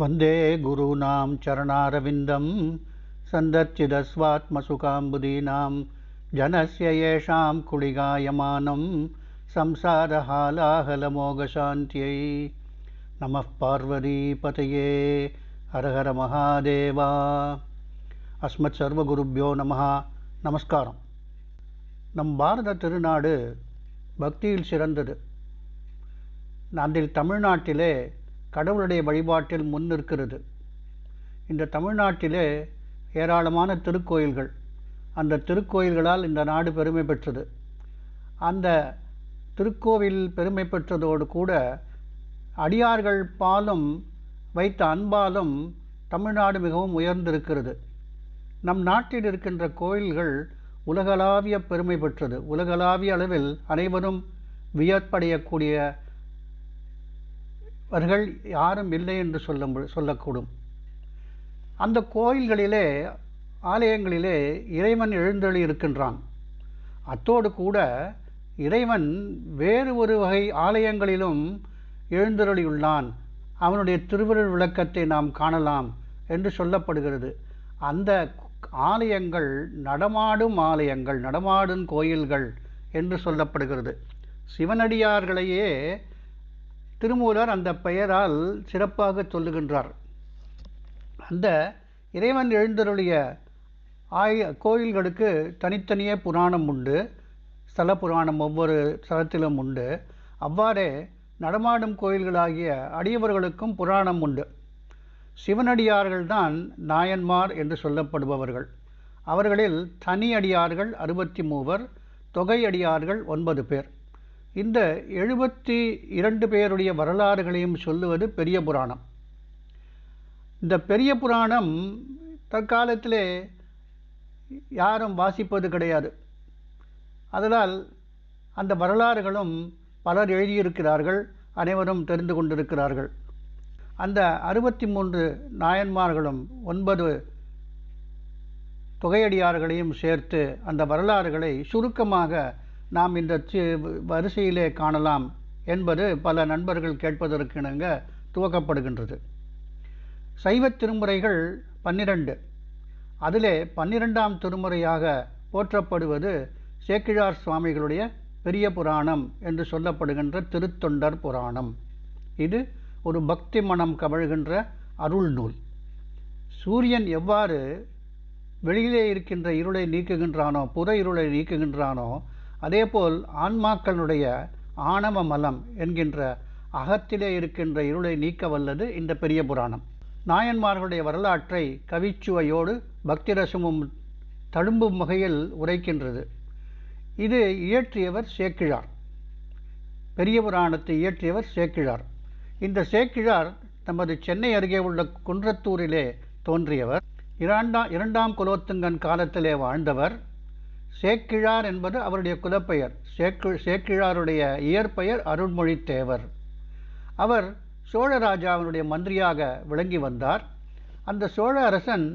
वन्दे गुरूणां चरणारविन्दं सन्दर्चिदस्वात्मसुखाम्बुदीनां जनस्य येषां कुळिगायमानं संसारहालाहलमोघशान्त्यै नमः पार्वतीपतये हर हर மகாதேவா அஸ்மத் சர்வகுருப்யோ நமஹா நமஸ்காரம் நம் பாரத திருநாடு பக்தியில் சிறந்தது அதில் தமிழ்நாட்டிலே கடவுளுடைய வழிபாட்டில் முன்னிற்கிறது இந்த தமிழ்நாட்டிலே ஏராளமான திருக்கோயில்கள். அந்த திருக்கோயில்களால் இந்த நாடு பெருமை பெற்றது. அந்த திருக்கோவில் பெருமை பெற்றதோடு கூட அடியார்கள் பாலும் வைத்த அன்பாலும் தமிழ்நாடு மிகவும் உயர்ந்திருக்கிறது. நம் நாட்டில் இருக்கின்ற கோயில்கள் உலகளாவிய பெருமை பெற்றது. உலகளாவிய அளவில் அனைவரும் அவர்கள் யாரும் இல்லை என்று சொல்ல மு- சொல்லக்கூடும். அந்த கோயில்களிலே ஆலயங்களிலே இறைவன் எழுந்தருளி இருக்கின்றான். அத்தோடு கூட இறைவன் வேறு ஒரு வகை ஆலயங்களிலும் எழுந்தருளியுள்ளான். அவனுடைய திருவருள் விளக்கத்தை நாம் காணலாம் என்று சொல்லப்படுகிறது. அந்த ஆலயங்கள் நடமாடும் ஆலயங்கள் நடமாடும் கோயில்கள் என்று சொல்லப்படுகிறது. சிவனடியார்களையே திருமூலர் அந்த பெயரால் சிறப்பாக சொல்லுகின்றார். அந்த இறைவன் எழுந்தருளிய ஆய கோயில்களுக்கு தனித்தனியே புராணம் உண்டு. ஸ்தல புராணம் ஒவ்வொரு ஸ்தலத்திலும் உண்டு. அவ்வாறே நடமாடும் கோயில்களாகிய அடியவர்களுக்கும் புராணம் உண்டு. சிவனடியார்கள்தான் நாயன்மார் என்று சொல்லப்படுபவர்கள். அவர்களில் தனி அடியார்கள் அறுபத்தி மூவர் தொகை அடியார்கள் ஒன்பது பேர். இந்த எழுபத்தி இரண்டு பேருடைய வரலாறுகளையும் சொல்லுவது பெரிய புராணம். இந்த பெரிய புராணம் தற்காலத்திலே யாரும் வாசிப்பது கிடையாது. அதனால் அந்த வரலாறுகளும் பலர் எழுதியிருக்கிறார்கள் அனைவரும் தெரிந்து கொண்டிருக்கிறார்கள். அந்த அறுபத்தி மூன்று நாயன்மார்களும் ஒன்பது தொகையடியார்களையும் சேர்த்து அந்த வரலாறுகளை சுருக்கமாக நாம் இந்த வரிசையிலே காணலாம் என்பது பல நண்பர்கள் கேட்பதற்கிணங்க துவக்கப்படுகின்றது. சைவத் திருமுறைகள் பன்னிரண்டு. அதிலே பன்னிரெண்டாம் திருமுறையாக போற்றப்படுவது சேக்கிழார் சுவாமிகளுடைய பெரிய புராணம் என்று சொல்லப்படுகின்ற திருத்தொண்டர் புராணம். இது ஒரு பக்தி மனம் கமழ்கின்ற அருள் நூல். சூரியன் எவ்வாறு வெளியிலே இருக்கின்ற இருளை நீக்குகின்றானோ புற இருளை நீக்குகின்றானோ அதேபோல் ஆன்மாக்களுடைய ஆணவ மலம் என்கின்ற அகத்திலே இருக்கின்ற இருளை நீக்க வல்லது இந்த பெரிய புராணம். நாயன்மார்களுடைய வரலாற்றை கவிச்சுவையோடு பக்தி ரசமும் தழும்பும் வகையில் உரைக்கின்றது. இது இயற்றியவர் சேக்கிழார். பெரிய புராணத்தை இயற்றியவர் சேக்கிழார். இந்த சேக்கிழார் நமது சென்னை அருகே உள்ள குன்றத்தூரிலே தோன்றியவர். இரண்டாம் இரண்டாம் குலோத்துங்கன் காலத்திலே வாழ்ந்தவர். சேக்கிழார் என்பது அவருடைய குலப்பெயர். சேக்கு சேக்கிழாருடைய இயற்பெயர் அருண்மொழி தேவர் அவர் சோழராஜாவினுடைய மந்திரியாக விளங்கி வந்தார். அந்த சோழ அரசன்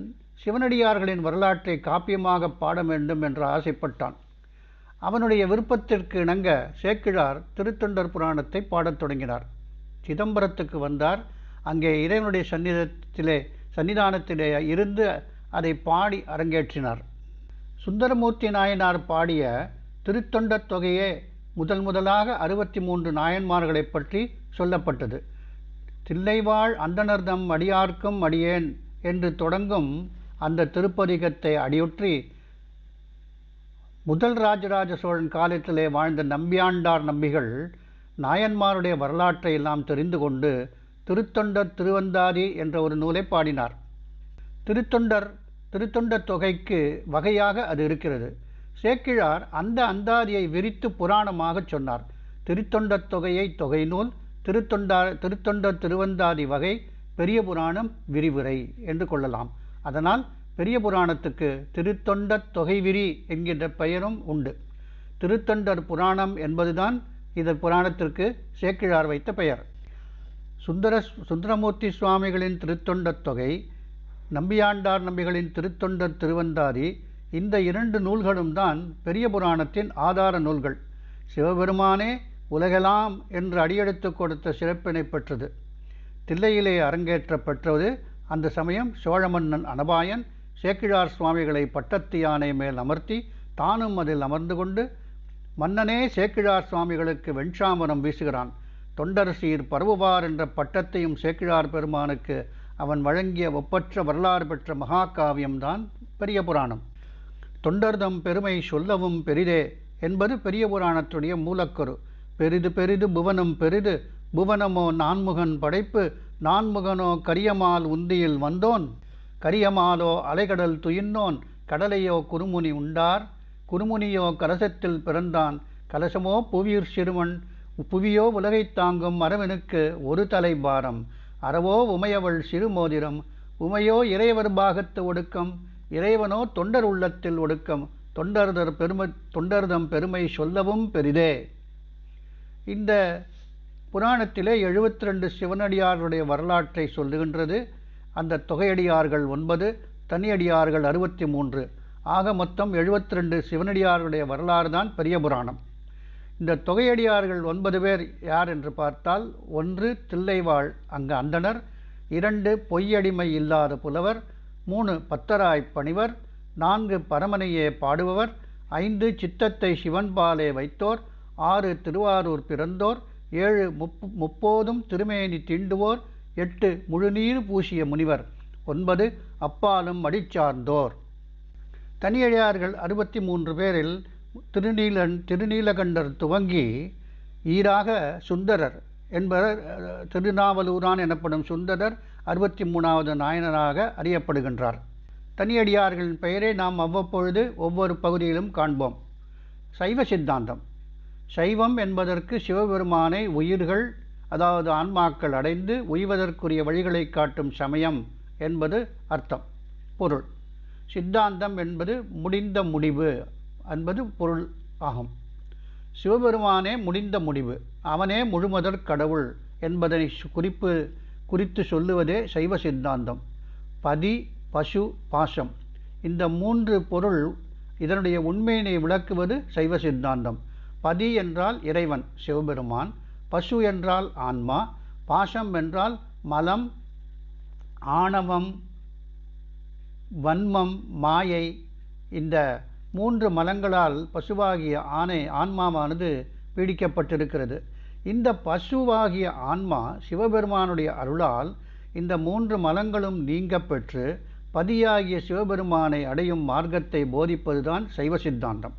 சிவனடியார்களின் வரலாற்றை காப்பியமாக பாட வேண்டும் என்று ஆசைப்பட்டான். அவனுடைய விருப்பத்திற்கு இணங்க சேக்கிழார் திருத்தொண்டர் புராணத்தை பாடத் தொடங்கினார். சிதம்பரத்துக்கு வந்தார். அங்கே இறைவனுடைய சந்நிதத்திலே சன்னிதானத்திலே இருந்து அதை பாடி அரங்கேற்றினார். சுந்தரமூர்த்தி நாயனார் பாடிய திருத்தொண்டத் தொகையே முதல் முதலாக அறுபத்தி மூன்று நாயன்மார்களைப் பற்றி சொல்லப்பட்டது. தில்லைவாழ் அந்தணர்தம் அடியார்க்கும் அடியேன் என்று தொடங்கும் அந்த திருப்பதிகத்தை அடியுற்றி முதல் ராஜராஜ சோழன் காலத்திலே வாழ்ந்த நம்பியாண்டார் நம்பிகள் நாயன்மாருடைய வரலாற்றை எல்லாம் தெரிந்து கொண்டு திருத்தொண்டர் திருவந்தாதி என்ற ஒரு நூலை பாடினார். திருத்தொண்டர் திருத்தொண்ட தொகைக்கு வகையாக அது இருக்கிறது. சேக்கிழார் அந்த அந்தாதியை விரித்து புராணமாகச் சொன்னார். திருத்தொண்ட தொகையை தொகை நூல் திருத்தொண்டா திருத்தொண்டர் திருவந்தாதி வகை பெரிய புராணம் விரிவுரை என்று கொள்ளலாம். அதனால் பெரிய புராணத்துக்கு திருத்தொண்ட தொகை விரி என்கின்ற பெயரும் உண்டு. திருத்தொண்டர் புராணம் என்பதுதான் இந்த புராணத்திற்கு சேக்கிழார் வைத்த பெயர். சுந்தர சுந்தரமூர்த்தி சுவாமிகளின் திருத்தொண்டத் தொகை நம்பியாண்டார் நம்பிகளின் திருத்தொண்டர் திருவந்தாதி இந்த இரண்டு நூல்களும் தான் பெரிய புராணத்தின் ஆதார நூல்கள். சிவபெருமானே உலகலாம் என்று அடியெடுத்து கொடுத்த சிறப்பினை பெற்றது. தில்லையிலே அரங்கேற்றப்பெற்றது அந்த சமயம் சோழ மன்னன் அனபாயன் சேக்கிழார் சுவாமிகளை பட்டத்து யானை மேல் அமர்த்தி தானும் அதில் அமர்ந்து கொண்டு மன்னனே சேக்கிழார் சுவாமிகளுக்கு வெண்சாமரம் வீசுகிறான். தொண்டர் சீர் பருவுவார் என்ற பட்டத்தையும் சேக்கிழார் பெருமானுக்கு அவன் வழங்கிய ஒப்பற்ற வரலாறு பெற்ற மகாகாவியம்தான் பெரிய புராணம். தொண்டர்தம் பெருமை சொல்லவும் பெரிதே என்பது பெரிய புராணத்துடைய மூலக்கரு. பெரிது பெரிது புவனம் பெரிது புவனமோ நான்முகன் படைப்பு நான்முகனோ கரியமால் உந்தியில் வந்தோன். கரியமாலோ அலைகடல் துயின்னோன் கடலையோ குறுமுனி உண்டார். குறுமுனியோ கலசத்தில் பிறந்தான் கலசமோ புவியிற் சிறுவன். புவியோ உலகைத் தாங்கும் மரவனுக்கு ஒரு தலை பாரம் அறவோ உமையவள் சிறுமோதிரம் உமையோ இறைவர் பாகத்து ஒடுக்கம் இறைவனோ தொண்டர் உள்ளத்தில் ஒடுக்கம் தொண்டர்தர் பெருமை தொண்டர்தம் பெருமை சொல்லவும் பெரிதே. இந்த புராணத்திலே எழுபத்தி ரெண்டு சிவனடியாருடைய வரலாற்றை சொல்லுகின்றது. அந்த தொகையடியார்கள் ஒன்பது தனியடியார்கள் அறுபத்தி மூன்று. ஆக மொத்தம் எழுபத்தி ரெண்டு சிவனடியாருடைய வரலாறு தான் பெரிய புராணம். இந்த தொகையடியார்கள் ஒன்பது பேர் யார் என்று பார்த்தால் ஒன்று தில்லைவாழ் அங்கு அந்தணர் இரண்டு பொய்யடிமை இல்லாத புலவர் மூணு பத்தராய்ப் பணிவர் நான்கு பரமனையே பாடுபவர் ஐந்து சித்தத்தை சிவன்பாலே வைத்தோர் ஆறு திருவாரூர் பிறந்தோர் ஏழு முப்பு முப்போதும் திருமேனி தீண்டுவோர் எட்டு முழுநீர் பூசிய முனிவர் ஒன்பது அப்பாலும் அடிச்சார்ந்தோர் தனியடியார்கள் அறுபத்தி மூன்று பேரில் திருநீலன் திருநீலகண்டர் துவங்கி ஈராக சுந்தரர் என்பவர் திருநாவலூரான் எனப்படும் சுந்தரர் அறுபத்தி மூணாவது நாயனராக அறியப்படுகின்றார். தனியடியார்களின் பெயரை நாம் அவ்வப்பொழுது ஒவ்வொரு பகுதியிலும் காண்போம். சைவ சித்தாந்தம். சைவம் என்பதற்கு சிவபெருமானை உயிர்கள் அதாவது ஆன்மாக்கள் அடைந்து உய்வதற்குரிய வழிகளை காட்டும் சமயம் என்பது அர்த்தம். பொருள். சித்தாந்தம் என்பது முடிந்த முடிவு. என்பது பொருள் ஆகும். சிவபெருமானே முடிந்த முடிவு. அவனே முழுமதற் கடவுள் என்பதனை குறிப்பு குறித்து சொல்லுவதே சைவ சித்தாந்தம். பதி பசு பாசம். இந்த மூன்று பொருள் இதனுடைய உண்மையினை விளக்குவது சைவ சித்தாந்தம். பதி என்றால் இறைவன் சிவபெருமான். பசு என்றால் ஆன்மா. பாசம் என்றால் மலம் ஆணவம் வன்மம் மாயை. இந்த மூன்று மலங்களால் பசுவாகிய ஆணை ஆன்மாவானது பீடிக்கப்பட்டிருக்கிறது. இந்த பசுவாகிய ஆன்மா சிவபெருமானுடைய அருளால் இந்த மூன்று மலங்களும் நீங்க பெற்று பதியாகிய சிவபெருமானை அடையும் மார்க்கத்தை போதிப்பதுதான் சைவ சித்தாந்தம்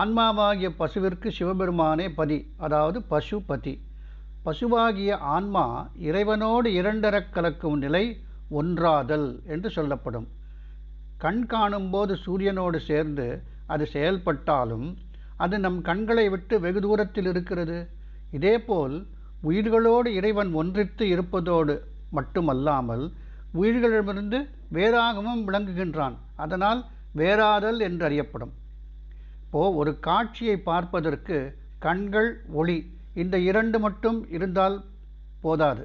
ஆன்மாவாகிய பசுவிற்கு சிவபெருமானே பதி அதாவது பசுபதி. பசுவாகிய ஆன்மா இறைவனோடு இரண்டரக் கலக்கும் நிலை ஒன்றாதல் என்று சொல்லப்படும். கண் காணும்போது சூரியனோடு சேர்ந்து அது செயல்பட்டாலும் அது நம் கண்களை விட்டு வெகு தூரத்தில் இருக்கிறது. இதேபோல் உயிர்களோடு இறைவன் ஒன்றித்து இருப்பதோடு மட்டுமல்லாமல் உயிர்களிடமிருந்து வேறாகவும் விளங்குகின்றான். அதனால் வேறாதல் என்று அறியப்படும் இப்போ ஒரு காட்சியை பார்ப்பதற்கு கண்கள் ஒளி இந்த இரண்டு மட்டும் இருந்தால் போதாது.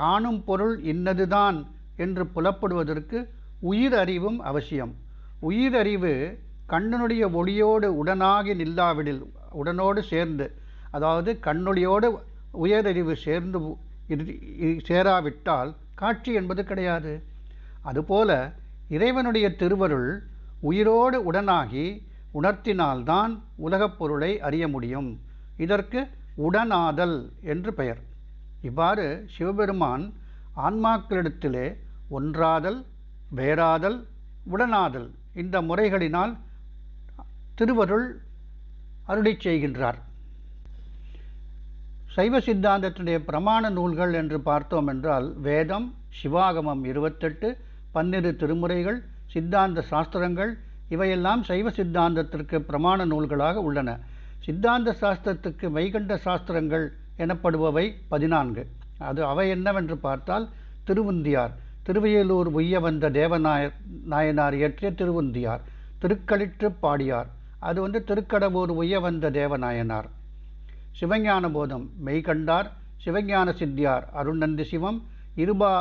காணும் பொருள் இன்னதுதான் என்று புலப்படுவதற்கு உயிர் அறிவும் அவசியம். உயிர் அறிவு கண்ணனுடைய ஒளியோடு உடனாகி நில்லாவிடில் உடனோடு சேர்ந்து அதாவது கண்ணொளியோடு உயரறிவு சேர்ந்து இரு- சேராவிட்டால் காட்சி என்பது கிடையாது. அதுபோல இறைவனுடைய திருவருள் உயிரோடு உடனாகி உணர்த்தினால்தான் உலகப் பொருளை அறிய முடியும். இதற்கு உடனாதல் என்று பெயர். இவ்வாறு சிவபெருமான் ஆன்மாக்களிடத்திலே ஒன்றாதல் பேராதல் உடனாதல். இந்த முறைகளினால் திருவருள் அருளிச் செய்கின்றார். சைவ சித்தாந்தத்தினுடைய பிரமாண நூல்கள் என்று பார்த்தோம் என்றால் வேதம் சிவாகமம் இருபத்தெட்டு பன்னிரு திருமுறைகள் சித்தாந்த சாஸ்திரங்கள் இவையெல்லாம் சைவ சித்தாந்தத்திற்கு பிரமாண நூல்களாக உள்ளன. சித்தாந்த சாஸ்திரத்துக்கு வைகண்ட சாஸ்திரங்கள் எனப்படுபவை பதினான்கு. அது அவை என்னவென்று பார்த்தால் திருவுந்தியார். திருவையலூர் உய்ய வந்த தேவநாயர் நாயனார் இயற்றிய திருவுந்தியார் திருக்களிற்று பாடியார். அது வந்து திருக்கடவூர் உய்ய வந்த தேவநாயனார். சிவஞான போதம் மெய்கண்டார் சிவஞான சித்தியார் அருள்நந்தி சிவம் இருபா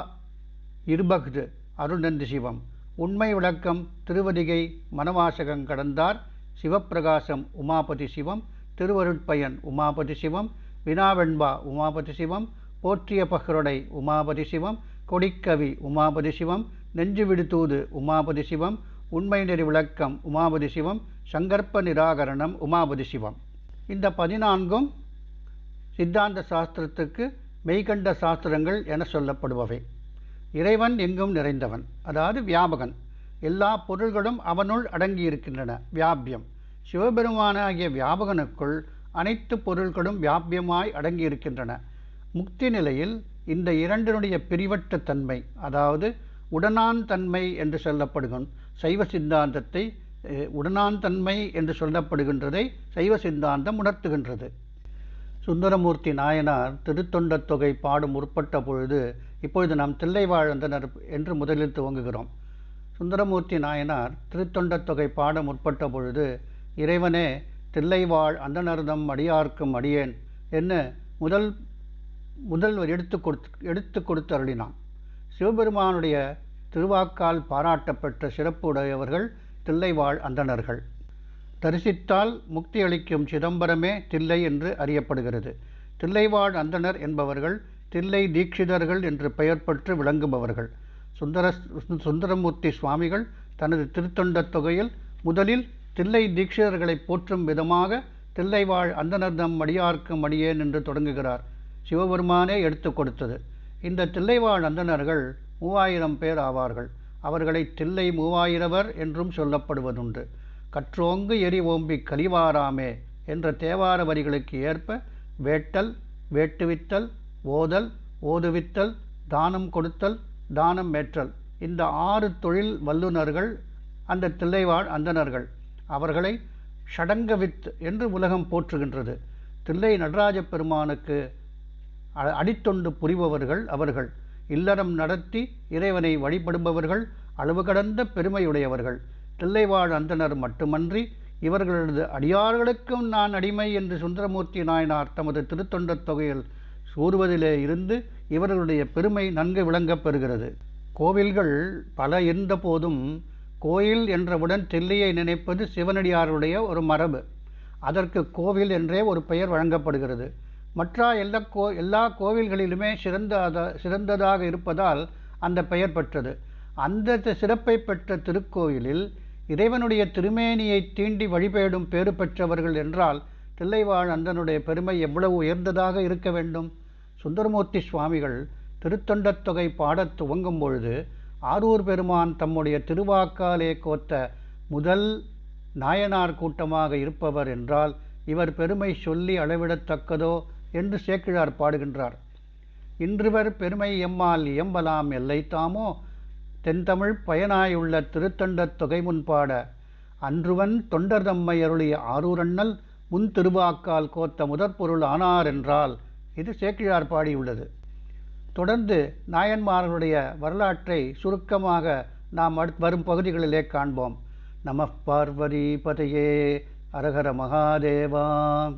இருபக்து அருள்நந்தி சிவம். உண்மை விளக்கம் திருவதிகை மனவாசகம் கடந்தார் சிவப்பிரகாசம் உமாபதி சிவம் திருவருட்பயன் உமாபதி சிவம் வினாவெண்பா உமாபதி சிவம் போற்றிய பகருடை உமாபதி சிவம் கொடிக்கவி உமாபதி சிவம் நெஞ்சு விடுதூது உமாபதி சிவம் உண்மை நெறி விளக்கம் உமாபதி சிவம் சங்கற்ப நிராகரணம் உமாபதி சிவம். இந்த பதினான்கும் சித்தாந்த சாஸ்திரத்துக்கு மெய்கண்ட சாஸ்திரங்கள் என சொல்லப்படுபவை. இறைவன் எங்கும் நிறைந்தவன். அதாவது வியாபகன். எல்லா பொருள்களும் அவனுள் அடங்கியிருக்கின்றன. வியாபியம். சிவபெருமானாகிய வியாபகனுக்குள் அனைத்து பொருள்களும் வியாபியமாய் அடங்கியிருக்கின்றன. முக்தி நிலையில் இந்த இரண்டினுடைய பிரிவற்ற தன்மை அதாவது உடனான் தன்மை என்று சொல்லப்படுகும் சைவ சித்தாந்தத்தை உடனான் தன்மை என்று சொல்லப்படுகின்றதை சைவ சித்தாந்தம் உணர்த்துகின்றது. சுந்தரமூர்த்தி நாயனார் திருத்தொண்ட தொகை பாடும் முற்பட்ட பொழுது இப்பொழுது நாம் தில்லைவாழந்தனர் என்று முதலில் துவங்குகிறோம். சுந்தரமூர்த்தி நாயனார் திருத்தொண்ட தொகை பாட முற்பட்ட பொழுது இறைவனே தில்லைவாழ் அந்தனர்தம் அடியார்க்கும் அடியேன் என்ன முதல் முதல்வர் எடுத்து கொடுத்து எடுத்து கொடுத்து அருளினான். சிவபெருமானுடைய திருவாக்கால் பாராட்டப்பட்ட சிறப்பு உடையவர்கள் தில்லைவாழ் அந்தணர்கள். தரிசித்தால் முக்தி அளிக்கும் சிதம்பரமே தில்லை என்று அறியப்படுகிறது. தில்லைவாழ் அந்தணர் என்பவர்கள் தில்லை தீட்சிதர்கள் என்று பெயர் பெற்று விளங்குபவர்கள். சுந்தர சுந்தரமூர்த்தி சுவாமிகள் தனது திருத்தொண்ட தொகையில் முதலில் தில்லை தீட்சிதர்களை போற்றும் விதமாக தில்லைவாழ் அந்தனர்தம் அடியார்க்கும் அடியேன் என்று தொடங்குகிறார். சிவபெருமானே எடுத்து கொடுத்தது. இந்த தில்லைவாழ் அந்தணர்கள் மூவாயிரம் பேர் ஆவார்கள். அவர்களை தில்லை மூவாயிரவர் என்றும் சொல்லப்படுவதுண்டு. கற்றோங்கு எரி ஓம்பி கலிவாராமே என்ற தேவார வரிகளுக்கு ஏற்ப வேட்டல் வேட்டுவித்தல் ஓதல் ஓதுவித்தல் தானம் கொடுத்தல் தானம் மேற்றல் இந்த ஆறு தொழில் வல்லுநர்கள் அந்த தில்லைவாழ் அந்தணர்கள். அவர்களை ஷடங்கவித் என்று உலகம் போற்றுகின்றது. தில்லை நடராஜ பெருமானுக்கு அடித்தொண்டு புரிபவர்கள் அவர்கள். இல்லறம் நடத்தி இறைவனை வழிபடுபவர்கள் அளவு கடந்த பெருமையுடையவர்கள். தில்லைவாழ் அந்தனர் மட்டுமன்றி இவர்களது அடியார்களுக்கும் நான் அடிமை என்று சுந்தரமூர்த்தி நாயனார் தமது திருத்தொண்டத் தொகையில் சூறுவதிலே இருந்து இவர்களுடைய பெருமை நன்கு விளங்கப் பெறுகிறது. கோவில்கள் பல இருந்த போதும் கோயில் என்றவுடன் தில்லையை நினைப்பது சிவனடியாருடைய ஒரு மரபு. அதற்கு கோவில் என்றே ஒரு பெயர் வழங்கப்படுகிறது. மற்ற எல்லா கோ எல்லா கோவில்களிலுமே சிறந்த சிறந்ததாக இருப்பதால் அந்த பெயர் பெற்றது. அந்த சிறப்பை பெற்ற திருக்கோயிலில் இறைவனுடைய திருமேனியை தீண்டி வழிபேடும் பேறு பெற்றவர்கள் என்றால் தில்லைவாழ் அந்தனுடைய பெருமை எவ்வளவு உயர்ந்ததாக இருக்க வேண்டும்? சுந்தரமூர்த்தி சுவாமிகள் திருத்தொண்டத் தொகை பாடத் துவங்கும் பொழுது ஆரூர் பெருமான் தம்முடைய திருவாக்காலே கோத்த முதல் நாயனார் கூட்டமாக இருப்பவர் என்றால் இவர் பெருமை சொல்லி அளவிடத்தக்கதோ என்று சேக்கிழார் பாடுகின்றார். இன்றுவர் பெருமை எம்மால் இயம்பலாம் எல்லை தாமோ? தென்தமிழ் பயனாயுள்ள திருத்தொண்டத் தொகை முன்பாட அன்றுவன் தொண்டர் தம்மை அருளிய ஆரூரண்ணல் முன் திருவாக்கால் கோத்த முதற்பொருள் ஆனார் என்றால் இது சேக்கிழார் பாடியுள்ளது. தொடர்ந்து நாயன்மார்களுடைய வரலாற்றை சுருக்கமாக நாம் அடுத் வரும் பகுதிகளிலே காண்போம். நம பார்வதி பதையே அரகர மகாதேவா.